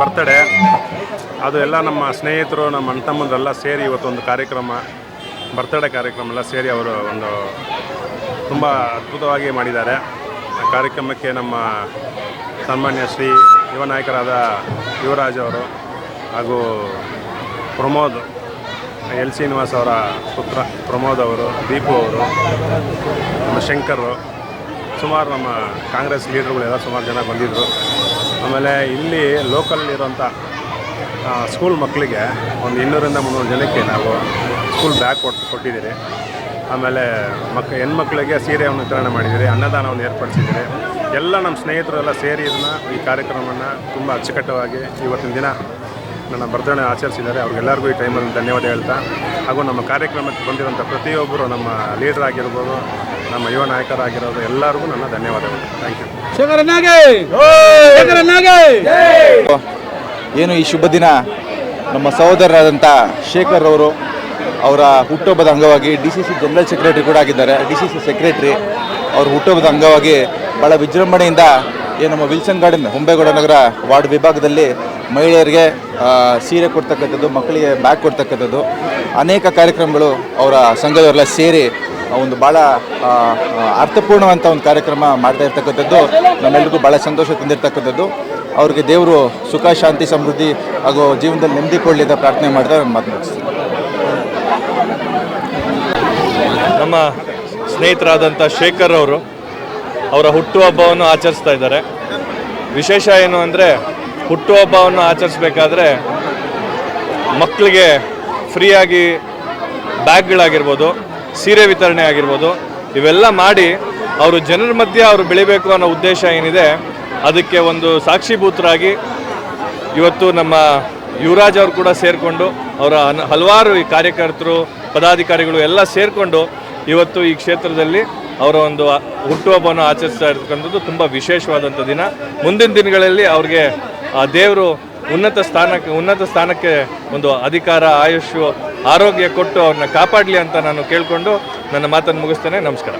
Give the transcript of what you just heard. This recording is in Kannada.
ಬರ್ತಡೇ, ಅದು ಎಲ್ಲ ನಮ್ಮ ಸ್ನೇಹಿತರು, ನಮ್ಮ ಅಣ್ಣ ತಮ್ಮಂದರೆಲ್ಲ ಸೇರಿ ಇವತ್ತೊಂದು ಕಾರ್ಯಕ್ರಮ, ಬರ್ತಡೇ ಕಾರ್ಯಕ್ರಮ ಎಲ್ಲ ಸೇರಿ ಅವರು ಒಂದು ತುಂಬ ಅದ್ಭುತವಾಗಿ ಮಾಡಿದ್ದಾರೆ. ಆ ಕಾರ್ಯಕ್ರಮಕ್ಕೆ ನಮ್ಮ ಸನ್ಮಾನ್ಯ ಶ್ರೀ ಯುವ ನಾಯಕರಾದ ಯುವರಾಜ್ ಅವರು ಹಾಗೂ ಪ್ರಮೋದ್, ಎಲ್ ಶ್ರೀನಿವಾಸ್ ಅವರ ಪುತ್ರ ಪ್ರಮೋದ್ ಅವರು, ದೀಪು ಅವರು, ನಮ್ಮ ಶಂಕರು ಸುಮಾರು ನಮ್ಮ ಕಾಂಗ್ರೆಸ್ ಲೀಡರ್ಗಳೆಲ್ಲ ಸುಮಾರು ಜನ ಬಂದಿದ್ದರು. ಆಮೇಲೆ ಇಲ್ಲಿ ಲೋಕಲ್ ಇರೋಂಥ ಸ್ಕೂಲ್ ಮಕ್ಕಳಿಗೆ ಒಂದು ಇನ್ನೂರಿಂದ ಮುನ್ನೂರು ಜನಕ್ಕೆ ನಾವು ಸ್ಕೂಲ್ ಬ್ಯಾಗ್ ಕೊಟ್ಟು ಕೊಟ್ಟಿದ್ದೀರಿ. ಆಮೇಲೆ ಮಕ್, ಹೆಣ್ಮಕ್ಳಿಗೆ ಸೀರೆಯನ್ನು ವಿತರಣೆ ಮಾಡಿದ್ದೀರಿ, ಅನ್ನದಾನವನ್ನು ಏರ್ಪಡಿಸಿದ್ದೀರಿ. ಎಲ್ಲ ನಮ್ಮ ಸ್ನೇಹಿತರು ಎಲ್ಲ ಸೇರಿ ಇದನ್ನು, ಈ ಕಾರ್ಯಕ್ರಮವನ್ನು ತುಂಬ ಅಚ್ಚುಕಟ್ಟವಾಗಿ ಇವತ್ತಿನ ದಿನ ನನ್ನ ಬರ್ತಡೆ ಆಚರಿಸಿದ್ದಾರೆ. ಅವ್ರಿಗೆಲ್ಲರಿಗೂ ಈ ಟೈಮಲ್ಲಿ ಧನ್ಯವಾದ ಹೇಳ್ತಾ, ಹಾಗೂ ನಮ್ಮ ಕಾರ್ಯಕ್ರಮಕ್ಕೆ ಬಂದಿರೋಂಥ ಪ್ರತಿಯೊಬ್ಬರು ನಮ್ಮ ಲೀಡರ್ ಆಗಿರ್ಬೋದು, ನಮ್ಮ ಯುವ ನಾಯಕರಾಗಿರೋದು ಎಲ್ಲರಿಗೂ ನನ್ನ ಧನ್ಯವಾದಗಳು. ಥ್ಯಾಂಕ್ ಯು ಏನು ಈ ಶುಭ ದಿನ? ನಮ್ಮ ಸಹೋದರರಾದಂಥ ಶೇಖರ್ ಅವರು ಅವರ ಹುಟ್ಟುಹಬ್ಬದ ಅಂಗವಾಗಿ D C C general secretary ಕೂಡ ಆಗಿದ್ದಾರೆ. ಡಿ ಸಿ ಸಿ ಸೆಕ್ರೆಟರಿ ಅವ್ರ ಹುಟ್ಟುಹಬ್ಬದ ಅಂಗವಾಗಿ ಭಾಳ ವಿಜೃಂಭಣೆಯಿಂದ ಏನು ನಮ್ಮ Wilson garden, Hombegowda Nagar ward ವಿಭಾಗದಲ್ಲಿ ಮಹಿಳೆಯರಿಗೆ ಸೀರೆ ಕೊಡ್ತಕ್ಕಂಥದ್ದು, ಮಕ್ಕಳಿಗೆ ಬ್ಯಾಗ್ ಕೊಡ್ತಕ್ಕಂಥದ್ದು, ಅನೇಕ ಕಾರ್ಯಕ್ರಮಗಳು ಅವರ ಸಂಘದವರೆಲ್ಲ ಸೇರಿ ಒಂದು ಭಾಳ ಅರ್ಥಪೂರ್ಣವಂತ ಒಂದು ಕಾರ್ಯಕ್ರಮ ಮಾಡ್ತಾ ಇರ್ತಕ್ಕಂಥದ್ದು. ನಮ್ಮೆಲ್ಲರಿಗೂ ಭಾಳ ಸಂತೋಷ ತಂದಿರ್ತಕ್ಕಂಥದ್ದು. ಅವ್ರಿಗೆ ದೇವರು ಸುಖ, ಶಾಂತಿ, ಸಮೃದ್ಧಿ ಹಾಗೂ ಜೀವನದಲ್ಲಿ ನೆಮ್ಮದಿ ಕೊಡಲಿ ಅಂತ ಪ್ರಾರ್ಥನೆ ಮಾಡಿದ್ರೆ ನಾನು ಮಾತು ಮುಗಿಸ್ತೀನಿ ನಮ್ಮ ಸ್ನೇಹಿತರಾದಂಥ ಶೇಖರ್ ಅವರು ಅವರ ಹುಟ್ಟುಹಬ್ಬವನ್ನು ಆಚರಿಸ್ತಾ ಇದ್ದಾರೆ. ವಿಶೇಷ ಏನು ಅಂದರೆ ಹುಟ್ಟುಹಬ್ಬವನ್ನು ಆಚರಿಸ್ಬೇಕಾದ್ರೆ ಮಕ್ಕಳಿಗೆ ಫ್ರೀಯಾಗಿ ಬ್ಯಾಗ್ಗಳಾಗಿರ್ಬೋದು, ಸೀರೆ ವಿತರಣೆ ಆಗಿರ್ಬೋದು, ಇವೆಲ್ಲ ಮಾಡಿ ಅವರು ಜನರ ಮಧ್ಯೆ ಅವರು ಬೆಳಿಬೇಕು ಅನ್ನೋ ಉದ್ದೇಶ ಏನಿದೆ ಅದಕ್ಕೆ ಒಂದು ಸಾಕ್ಷಿಭೂತರಾಗಿ ಇವತ್ತು ನಮ್ಮ ಯುವರಾಜ್ ಅವರು ಕೂಡ ಸೇರಿಕೊಂಡು ಅವರ ಹಲವಾರು ಈ ಕಾರ್ಯಕರ್ತರು, ಪದಾಧಿಕಾರಿಗಳು ಎಲ್ಲ ಸೇರಿಕೊಂಡು ಇವತ್ತು ಈ ಕ್ಷೇತ್ರದಲ್ಲಿ ಅವರ ಒಂದು ಹುಟ್ಟುಹಬ್ಬವನ್ನು ಆಚರಿಸ್ತಾ ಇರ್ತಕ್ಕಂಥದ್ದು ತುಂಬ ವಿಶೇಷವಾದಂಥ ದಿನ. ಮುಂದಿನ ದಿನಗಳಲ್ಲಿ ಅವ್ರಿಗೆ ಆ ದೇವರು ಉನ್ನತ ಸ್ಥಾನಕ್ಕೆ ಉನ್ನತ ಸ್ಥಾನಕ್ಕೆ ಒಂದು ಅಧಿಕಾರ ಆಯುಷು ಆರೋಗ್ಯ ಕೊಟ್ಟು ಅವ್ರನ್ನ ಕಾಪಾಡಲಿ ಅಂತ ನಾನು ಕೇಳಿಕೊಂಡು ನನ್ನ ಮಾತನ್ನು ಮುಗಿಸ್ತೇನೆ. ನಮಸ್ಕಾರ.